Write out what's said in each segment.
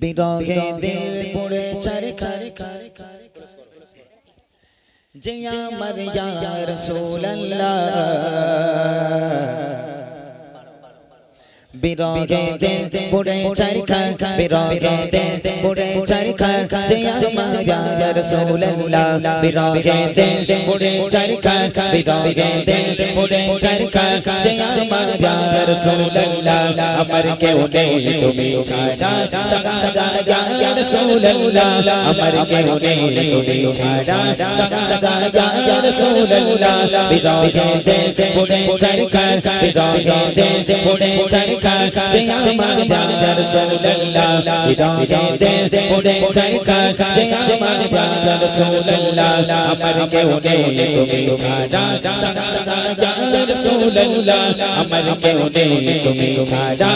বিরহে দিল পড়ে চারে চারে যে আমার ইয়া রাসূলুল্লাহ বিরহে দিল পড়ে চারে চারে বিরহে দিল পড়ে চারে চারে যে আমার রাসূলুল্লাহ ইয়া রাসূলুল্লাহ কেউ নেই তুমি ছাড়া সাদা ইয়া রাসূলুল্লাহ আমার কেউ নেই তুমি ছাড়া সাদা ইয়া রাসূলুল্লাহ চারে যে আমার ইয়া রাসূলুল্লাহ বিরহে দিল পড়ে চারে চারে যে আমার ইয়া রাসূলুল্লাহ আমার কেউ নেই তুমি ছাড়া সাদা ইয়া রাসূলুল্লাহ আমার কেউ নেই তুমি ছাড়া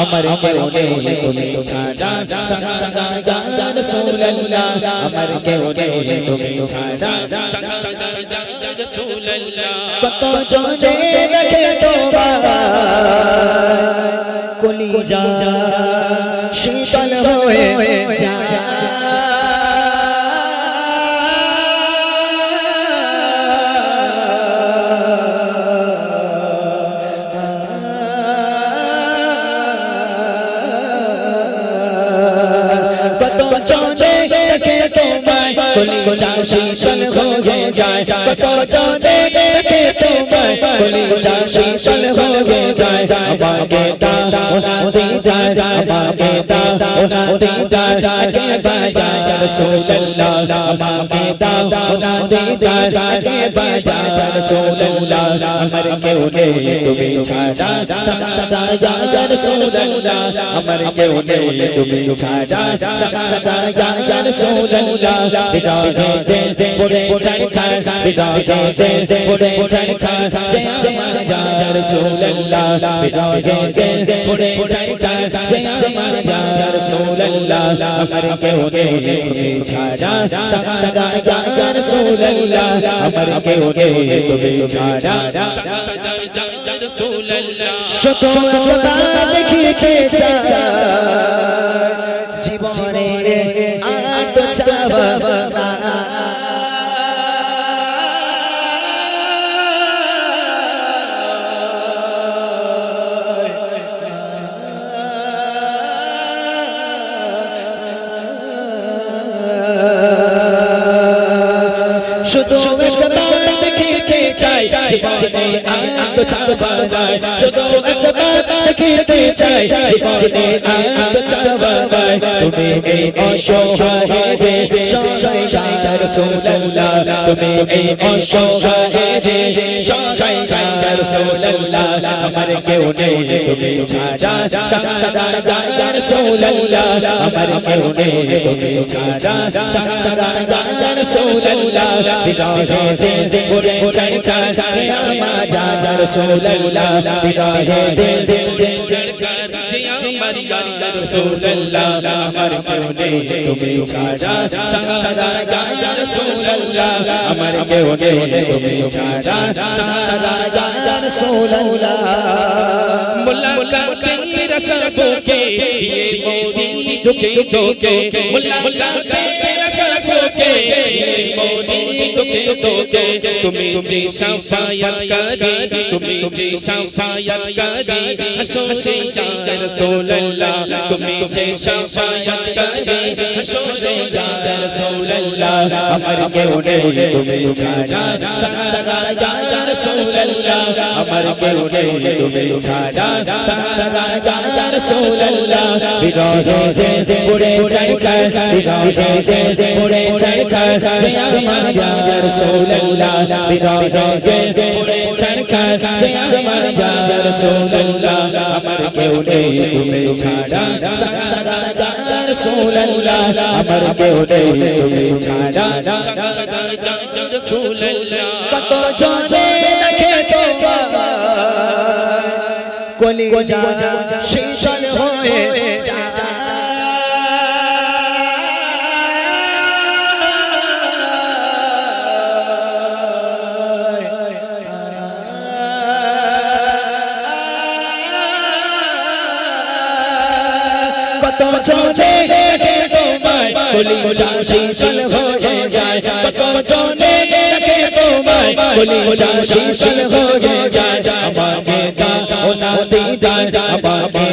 আমার কেউ নেই তুমি ছাড়া সাদা ইয়া রাসূলুল্লাহ আমার কেউ নেই তুমি ছাড়া কত জনে দেখে তোমার কলিজা শীতল হয়ে কত জনে দেখে তোমায় কলিজা শীতল হয়ে যায়, কত জনে দেখে তোমায় কলিজা শীতল হয়ে যায়, আমাকে দাও না দিদার, আমাকে দাও না দিদার কে বাজা রাসূলুল্লাহ আমাকে দাও না দিদার কে বাজা রাসূলুল্লাহ আমার কেউ নেই, তুমি ছাড়া সদা ইয়া রাসূলুল্লাহ আমার কেউ নেই, তুমি ছাড়া সদা ইয়া রাসূলুল্লাহ বিদায় দে পড়ে চাই চাই বিদায় দে পড়ে চাই চাই জয় আমার ইয়া রাসূলুল্লাহ বিদায় দে পড়ে চাই চাই জয় আমার ইয়া রাসূলুল্লাহ আমার কেউ নেই তুমি ছাড়া সদা ইয়া রাসূলুল্লাহ আমার কেউ নেই তুমি ছাড়া শত একবার দেখিতে চাই জীবনে আর তো চাওয়া শুধু একবার দেখিতে চাই জীবনে আনন্দ চাও যায়। শুধু একবার দেখিতে চাই জীবনে আনন্দ যায় তুমি এই অসহায় রে সহায় ইয়া রাসূলুল্লাহ। তুমি এই অসহায় রে সহায় ইয়া রাসূলুল্লাহ। আমার কেউ নেই, তুমি ছাড়া সাদা ইয়া রাসূলুল্লাহ। আমার কেউ নেই, তুমি ছাড়া সাদা ইয়া রাসূলুল্লাহ। বিদায় দে দে করে চাই চাই আমার ইয়া রাসূলুল্লাহ। বিদায় দে দে করে চাই চাই আমার ইয়া রাসূলুল্লাহ। আমার কেউ নেই, তুমি ছাড়া সাদা গায়া রাসূলুল্লাহ আমার কেউ নেই, তুমি ছাড়া সাদা গায়া রাসূলুল্লাহ মুলাকাতের আশা বুকে দিয়ে মরি দুকে দুকে সকে মোরে তোকে তোকে তুমি আমার কেউ নেই তুমি پڑے چڑھ کر جیا ہمارا رسول اللہ دیدار کے پڑے چڑھ کر جیا ہمارا رسول اللہ امر کے اڑے تمہیں چھاڑا سارا رسول اللہ امر کے اڑے تمہیں چھاڑا رسول اللہ کتو جو جو دیکھے تو کلی جا شیطان ہوئے جا জনে দেখে তোমায় কলিজা শীতল হয়ে যায়। কত জনে দেখে তোমায় কলিজা শীতল হয়ে যায়। আমাকে দাও না দিদার, আমাকে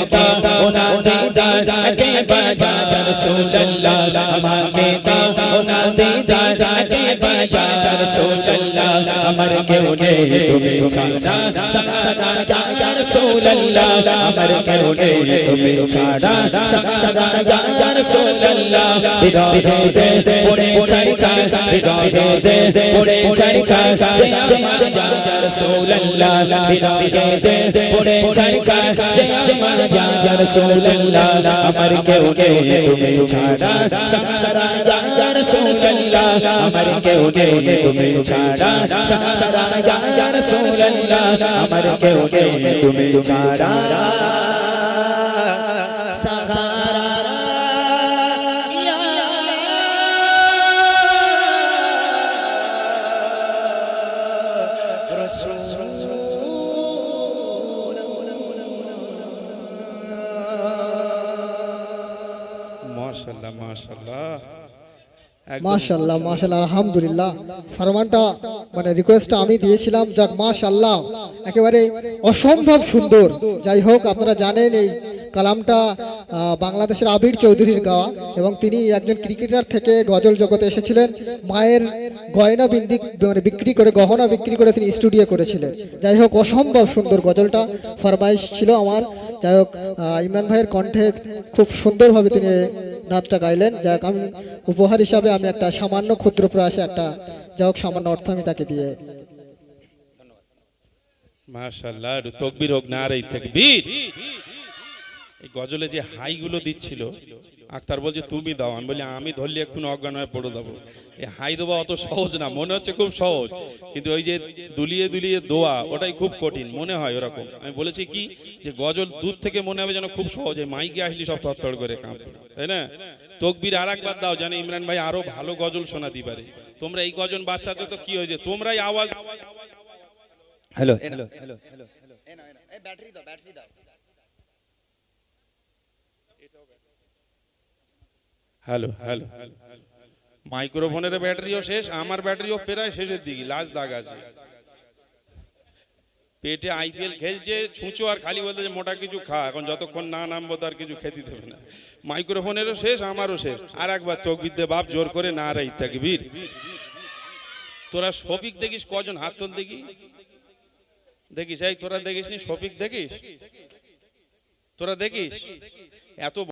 দিদার কে বাজা রাসূলুল্লাহ আমাকে দাও না দিদার কে বাজা রাসূলুল্লাহ আমার কেউ নেই, তুমি ছাড়া সারা ইয়া রাসূলুল্লাহ আমার কেউ নেই, তুমি ছাড়া সারা ইয়া রাসূলুল্লাহ বিরহে দে, পড়ে চাই চাই বিরহে দে, পড়ে চাই চাই জয় আমার ইয়া রাসূলুল্লাহ বিরহে দে, পড়ে চাই চাই জয় আমার ইয়া রাসূলুল্লাহ আমার কেউ নেই, তুমি ছাড়া। সারা ইয়া রাসূলুল্লাহ আমার কেউ নেই, তুমি ছাড়া। সারা আমার কেউ নেই, তুমি সারা মাশাল্লাহ মাশাল্লাহ মাশাল্লাহ মাশাল্লাহ আলহামদুলিল্লাহ। ফরমানটা মানে রিকোয়েস্টটা আমি দিয়েছিলাম, যাক মাশাল্লাহ একেবারে অসম্ভব সুন্দর। যাই হোক, আপনারা জানেন এই কালামটা বাংলাদেশের আবির চৌধুরীর গাওয়া এবং তিনি একজন ক্রিকেটার থেকে গজল জগতে এসেছিলেন। মায়ের গয়না বিন্দি মানে বিক্রি করে, গহনা বিক্রি করে তিনি স্টুডিও করেছিলেন। যাই হোক, অসম্ভব সুন্দর গজলটা ফরমাইশ ছিল আমার। যাই হোক ইমরান ভাইয়ের কণ্ঠে খুব সুন্দরভাবে তিনি নাচটা গাইলেন। যাক আমি উপহার হিসাবে আমি একটা সামান্য ক্ষুদ্র প্রয়াসে একটা, যাই হোক, সামান্য অর্থ আমি তাকে দিয়ে মাশাল্লাহ তকবির হোক না রে তাকবীর। এই গজলে যে হাইগুলো দিচ্ছিল আক্তার বলছে তুমি দাও আমি বলি আমি ধরলে এখন অজ্ঞান হয়ে পড়ে দেবো এই হাই দেওয়া অত সহজ না মনে হচ্ছে খুব সহজ কিন্তু ওই যে দুলিয়ে দুলিয়ে দোয়া ওটাই খুব কঠিন মনে হয় ওরকম আমি বলেছি কি যে গজল দূর থেকে মনে হবে যেন খুব সহজ এই মাইকে আসলি সব থরথর করে কাঁপবে তাই না তকবির আর একবার দাও জানি ইমরান ভাই আরও ভালো গজল শোনা শোনাতে পারে তোমরা এই গজন বাচ্চা তো কি হয়েছে তোমরাই আওয়াজ হ্যালো হ্যালো হ্যালো মাইক্রোফোনের ব্যাটারিও শেষ, আমার ব্যাটারিও প্রায় শেষের দিকে, লাস্ট দাগ আছে। পেটে আইপিএল খেলছে, ছুঁচো আর খালি বলতে মোটা কিছু খা, এখন যতক্ষণ না নামবো তার কিছু খেতে দেবে না। মাইক্রোফোনেরও শেষ, আমারও শেষ। আর একবার চোখ বিদ্যে বাপ জোর করে না রাই থাকি বীর। তোরা শফিক দেখিস, কজন হাত তোল দেখি? দেখিস, এই তোরা দেখিস নি শফিক দেখিস? তোরা দেখিস? এত